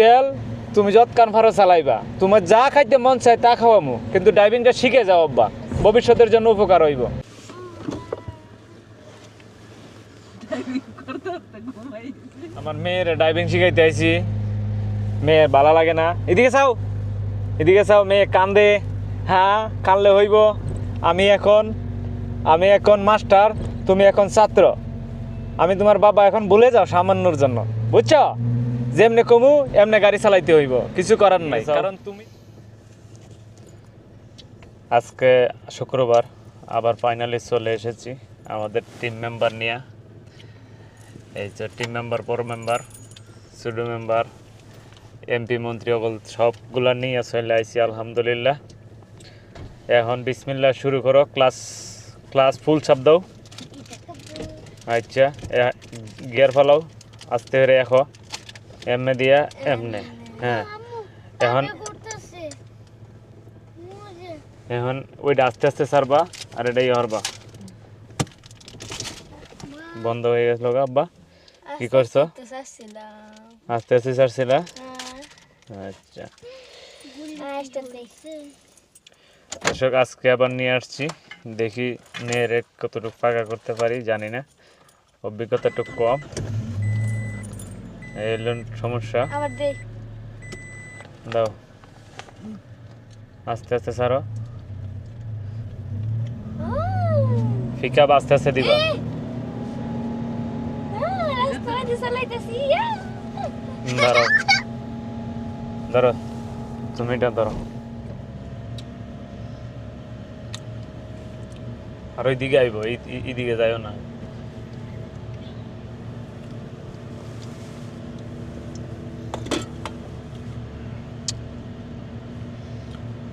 তেল, তুমি যত ফারো চালাইবা, তোমার যা খাইতে মন চায় তা খাওয়ামু, কিন্তু ড্রাইভিংটা শিখে যাও আব্বা, ভবিষ্যতের জন্য উপকার হইব। আমার মেয়ের ড্রাইভিং শিখাইতে আইছি মেয়ের ভালো লাগে না। এদিকে চাও এদিকে চাও, মেয়ে কান্দে হ্যাঁ কানলে হইব। আমি এখন আমি এখন মাস্টার, তুমি এখন ছাত্র। আমি তোমার বাবা এখন ভুলে যাও সামান্যর জন্য, বুঝছ? যেমনে কমু এমনি গাড়ি চালাইতে হইব। কিছু করার নাই। কারণ তুমি আজকে শুক্রবার আবার ফাইনালি চলে এসেছি আমাদের টিম মেম্বার নিয়ে। এই যে টিম মেম্বার পর মেম্বার সুডো মেম্বার এমপি মন্ত্রী অকল সবগুলা নিয়ে চলে আইছি আলহামদুলিল্লাহ। এখন বিসমিল্লা শুরু করো ক্লাস ক্লাস ফুল চাপ দাও। আচ্ছা গিয়ার ফালাও আস্তে করে এখন এমনে দিয়া এমনে হ্যাঁ। এখন এখন ওইটা আস্তে আস্তে সারবা আর এটাই হরবা। বন্ধ হয়ে গেছিল গা আব্বা। কি করছ? আস্তে আস্তে সারছিলা? আচ্ছা। দর্শক আজকে আবার নিয়ে আসছি। দেখি মেয়ের কতটুকু পাকা করতে পারি জানি না। অভিজ্ঞতা একটু কম। এই হলো সমস্যা? আবার দে। দাও। আস্তে আস্তে সারো। ফিকা আস্তে আস্তে দিবা। ধরো। ধরো। তুমি এটা ধরো। আর ওইদিকে আইব এইদিকে যাইও না।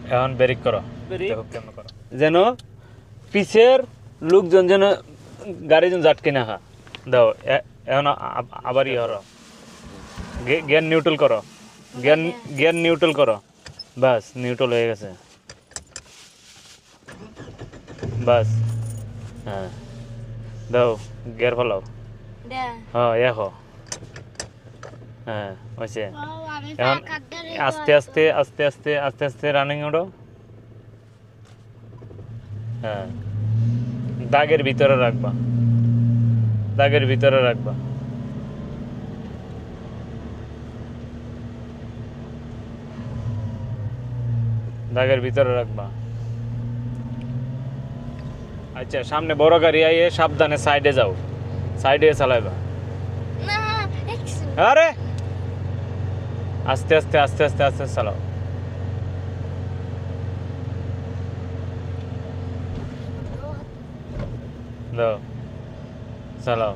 এখন ব্রেক করো। দেখো যেন পিছের লোকজন যেন গাড়ি যেন জাটকে না খা দাও এ- এখন আবার ই হরো। গে- গিয়ার নিউট্রাল করো। গিয়ার গিয়ার নিউট্রাল করো। বাস নিউট্রাল হয়ে গেছে। বাস হ্যাঁ। দাও গিয়ার ফলাও। দে হ্যাঁ দেখো হ্যাঁ হয়েছে এখন আস্তে আস্তে আস্তে আস্তে আস্তে আস্তে রানিং ওঠো হ্যাঁ। দাগের ভিতরে রাখবা। দাগের ভিতরে রাখবা। দাগের ভিতরে রাখবা। আচ্ছা সামনে বড় গাড়ি আইয়ে সাবধানে সাইডে যাও। সাইডে চালাইবা। আরে! আস্তে আস্তে আস্তে আস্তে আস্তে চালাও। চালাও।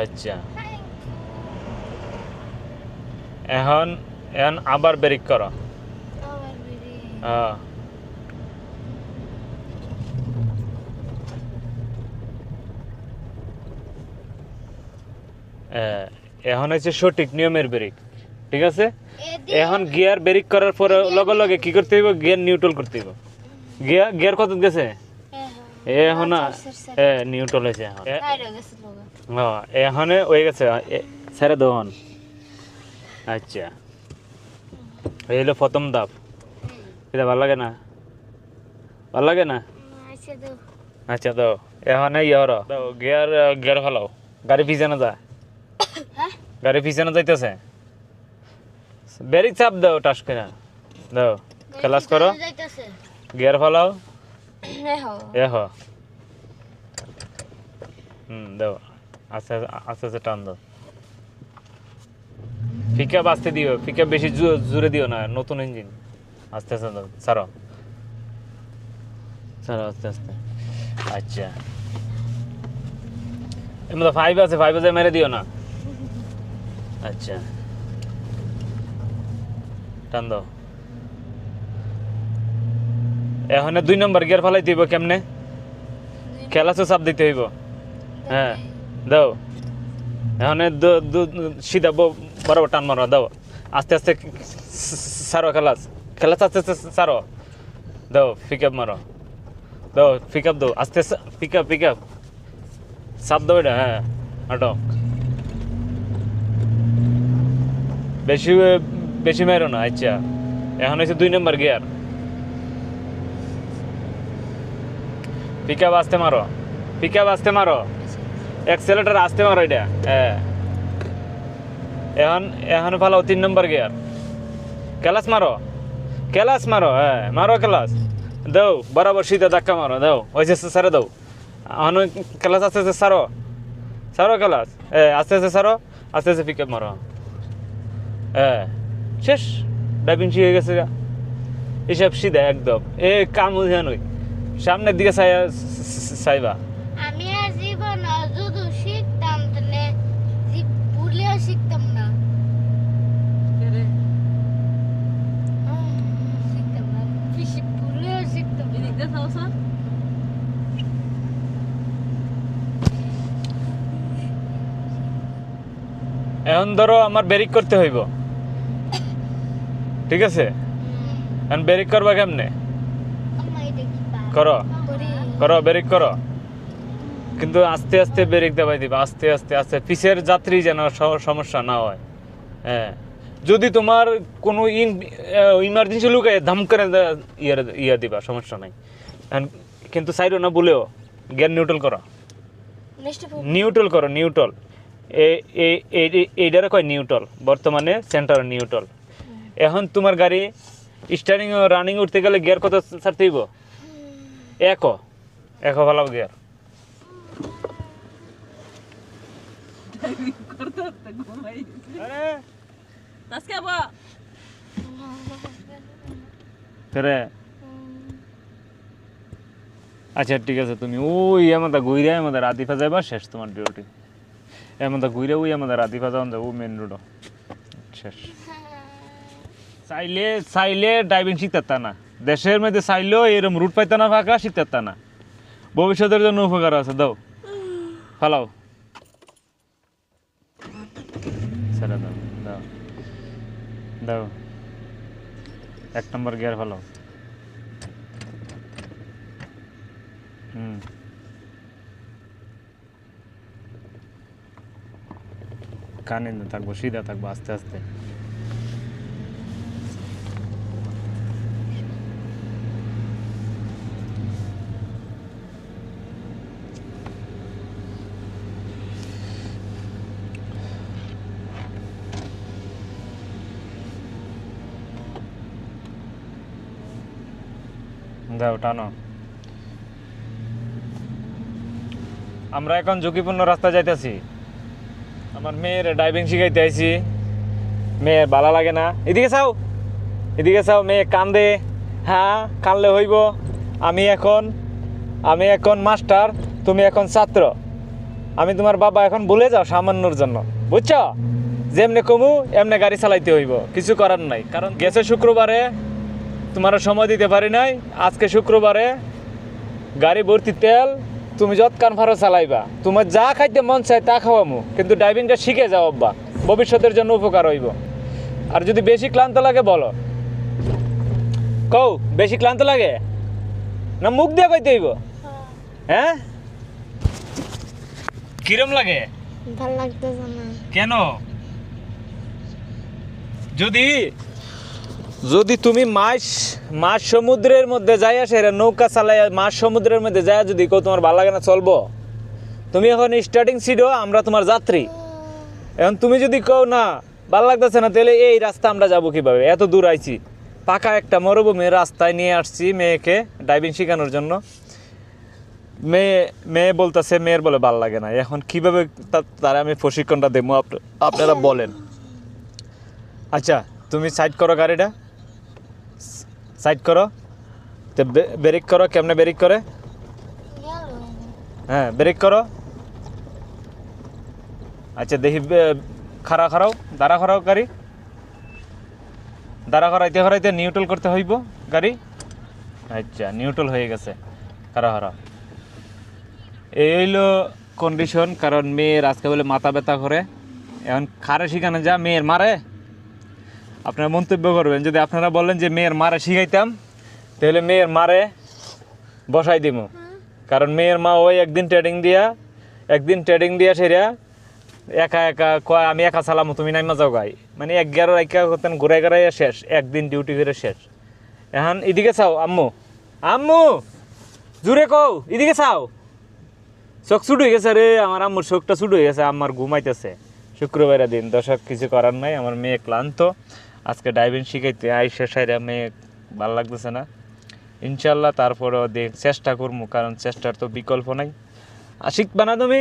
আচ্ছা। এখন এখন আবার ব্রেক করো। হ্যাঁ, এখন হচ্ছে সঠিক নিয়মের ব্রেক ঠিক আছে? এখন গিয়ার ব্রেক করার পরে লগে লগে কি করতে হইব? গিয়ার নিউট্রাল করতে হইব। গিয়ার গিয়ার কত গেছে? এখন না এ নিউট্রাল হয়েছে এখন। হ্যাঁ এখন হয়ে গেছে। ছেড়ে দহন আচ্ছা। এই হলো প্রথম ধাপ। এটা ভালো লাগে না? ভালো লাগে না? আচ্ছা দাও। আচ্ছা দাও। এখন ইয়ে দাও গিয়ার গিয়ার ফেলাও। গাড়ি পিছনে যা। হ্যাঁ গাড়ি পিছনে যাইতেছে। ব্রেক চাপ দাও টাস করে দাও ক্লাস করো। গিয়ার ফেলাও। এ হ হুম দাও। আস্তে আস্তে আস্তে টান দাও। ফিকা বাঁচতে দিও ফিকা বেশি জো- জোরে দিও না নতুন ইঞ্জিন আস্তে আস্তে দাও ছাড়ো। ছাড়ো আস্তে আস্তে। আচ্ছা। মধ্যে ফাইভ আছে ফাইভ আছে মেরে দিও না। আচ্ছা। টান দাও। এখন দুই নম্বর গিয়ার ফেলাই দিব কেমনে? খেলা তো চাপ দিতে হইব। হ্যাঁ দাও। এখন সিধা বরাবর টান মারো দাও। আস্তে আস্তে সারো খেলাস খেলাস আস্তে আস্তে সারো। দাও পিক আপ মারো। দাও পিক আপ দাও। আস্তে পিক আপ পিক আপ চাপ দাও এটা হ্যাঁ আটক। বেশি বেশি মেরো না আচ্ছা। এখন হচ্ছে দুই নম্বর গিয়ার। পিকআপ আসতে মারো। পিকআপ আসতে মারো। এক্সেলেটার আসতে মারো এটা। হ্যাঁ। এখন এখন ফালাও তিন নম্বর গিয়ার। ক্লাস মারো। ক্লাস মারো হ্যাঁ। মারো ক্লাস দাও, বরাবর সিধা ধাক্কা মারো, দাও। ওই যে সারে দাও। এখন ক্লাস আস্তে আস্তে সারো। সারো ক্লাস এ আস্তে আস্তে সারো। আস্তে আস্তে পিক আপ মারো। হ্যাঁ। শেষ ডাইভিং শিখে গেছে গা। এসব সিধা একদম। এ কাম ওই। সামনের দিকে চাইবা আমি জীবন যদি শিখতাম তাহলে। ভুলেও শিখতাম না। এখন ধরো আমার ব্রেক করতে হইব। ঠিক আছে? এখন ব্রেক করবা কেমনে? করো। করো ব্রেক করো। কিন্তু আস্তে আস্তে ব্রেক দেওয়াই দিবা আস্তে আস্তে আস্তে। পিছের যাত্রী যেন সমস্যা না হয়। হ্যাঁ। যদি তোমার কোনো ইন ইমার্জেন্সি লুকে ধাম করে ইয়ে ইয়ে দিবা সমস্যা নাই। কিন্তু সাইডও না বলেও। গিয়ার নিউট্রাল করো। নিউট্রাল করো নিউট্রাল এইটারে কয় নিউট্রাল বর্তমানে সেন্টার নিউট্রাল এখন তোমার গাড়ি স্টারিং রানিং উঠতে গেলে গিয়ার কত ছাড়তে হইব? এক। এক ভালো গিয়ার আচ্ছা ঠিক আছে তুমি। ওই আমাদের ঘুরে আমাদের রাতিফা যাইবা, শেষ তোমার ডিউটি আমাদের ঘুরে ওই আমাদের রাতিফা যাওয়ান যাব মেন রোড শেষ। চাইলে চাইলে ড্রাইভিং শিখতে না। দেশের মধ্যে চাইলেও এরকম রুট পাইতে না, ফাঁকা শিখতে না। ভবিষ্যতের জন্য উপকার আছে, দাও। ফালাও। ছেড়ে দাও দাও। দাও। এক নম্বর গিয়ার ফালাও। হুম। কানে থাকব, সিধা থাকব, আস্তে আস্তে। দাও টানো আমরা এখন ঝুঁকিপূর্ণ রাস্তা যাইতেছি। আমার মেয়ের ড্রাইভিং শিখাইতে আইছি। মেয়ের ভালো লাগে না। এদিকে চাও? এদিকে চাও, মেয়ে কান্দে। হ্যাঁ কানলে হইব। আমি এখন আমি এখন মাস্টার তুমি এখন ছাত্র। আমি তোমার বাবা এখন ভুলে যাও সামান্যর জন্য। বুঝছ? যেমনি কমু, এমনি গাড়ি চালাইতে হইব। কিছু করার নাই। কারণ গেছে শুক্রবারে তোমার সময় দিতে পারি নাই। আজকে শুক্রবারে গাড়ি ভর্তি তেল তুমি যত ফারো চালাইবা। তোমার যা খাইতে মন চায় তা খাওয়ামু কিন্তু ড্রাইভিংটা শিখে যাও আব্বা। ভবিষ্যতের জন্য উপকার হইব। আর যদি বেশি ক্লান্ত লাগে বলো। কও বেশি ক্লান্ত লাগে? না মুখ দিয়ে কইতে হইব? হ্যাঁ? কিরম লাগে? ভালো লাগতেছে না। কেন? যদি যদি তুমি মাছ মাছ সমুদ্রের মধ্যে যাই আসে নৌকা চালাই মাছ সমুদ্রের মধ্যে যায় যদি কেউ তোমার ভালো লাগে না, চলবো। তুমি এখন স্টার্টিং সিটও আমরা তোমার যাত্রী। এখন তুমি যদি কেউ না, ভালো লাগতেছে না, তাহলে এই রাস্তা আমরা যাব কীভাবে? এত দূর আইছি। পাকা একটা মরুভূমির রাস্তায় নিয়ে আসছি মেয়েকে ড্রাইভিং শেখানোর জন্য। মেয়ে মেয়ে বলতেছে, মেয়ের বলে ভালো লাগে না। এখন কীভাবে তারা আমি প্রশিক্ষণটা দেবো? আপ- আপনারা বলেন। আচ্ছা তুমি সাইড করো গাড়িটা। সাইড করো। তো ব্রেক করো, কেমনে ব্রেক করে? হ্যাঁ ব্রেক করো। আচ্ছা দেখি খাড়া খাড়াও, দাঁড়া খাড়াও, গাড়ি। দাঁড়া খাড়াইতে খাড়াইতে নিউট্রাল করতে হইব, গাড়ি। আচ্ছা নিউট্রাল হয়ে গেছে। খাড়া খাড়া এই হইল কন্ডিশন কারণ মেয়ের আজকে বলে মাথা ব্যথা করে। এখন খারে শিখানো যা, মেয়ের মারে। আপনারা মন্তব্য করবেন। যদি আপনারা বলেন যে মেয়ের মারে শিখাইতাম, তাহলে মেয়ের মারে বসাই দিব কারণ মেয়ের মা ওই একদিন ট্রেডিং দিয়া, একদিন ট্রেডিং দিয়া সেরা একা একা কয়, আমি একা চালামো, তুমি নাইমা যাও গাই। মানে এক গিয়ার একা করতেন, ঘুরাই ঘুরাই শেষ। একদিন ডিউটি করে শেষ। এখন এদিকে চাও, আম্মু? আম্মু! জুড়ে কও, এদিকে চাও। চোখ ছুট হয়ে গেছে রে, আমার আম্মুর চোখটা ছুট হয়ে গেছে আমার ঘুমাইতেছে শুক্রবারের দিন, দর্শক, কিছু করার নাই, আমার মেয়ে ক্লান্ত। আজকে ডাইভিং শিখাইতে আইসা সাইরা মেয়ে ভালো লাগতেছে না। ইনশাল্লাহ তারপরেও দেখ চেষ্টা করব কারণ চেষ্টার তো বিকল্প নাই। আর শিখবা না তুমি?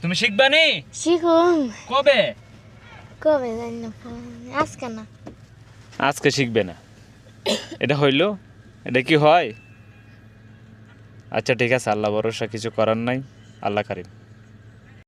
তুমি শিখবা নি? শিখুন কবে? কবে জানি না আজকে না। আজকে শিখবে না। এটা হইল? এটা কি হয়? আচ্ছা ঠিক আছে আল্লাহ ভরসা কিছু করার নাই। আল্লাহ কারিম।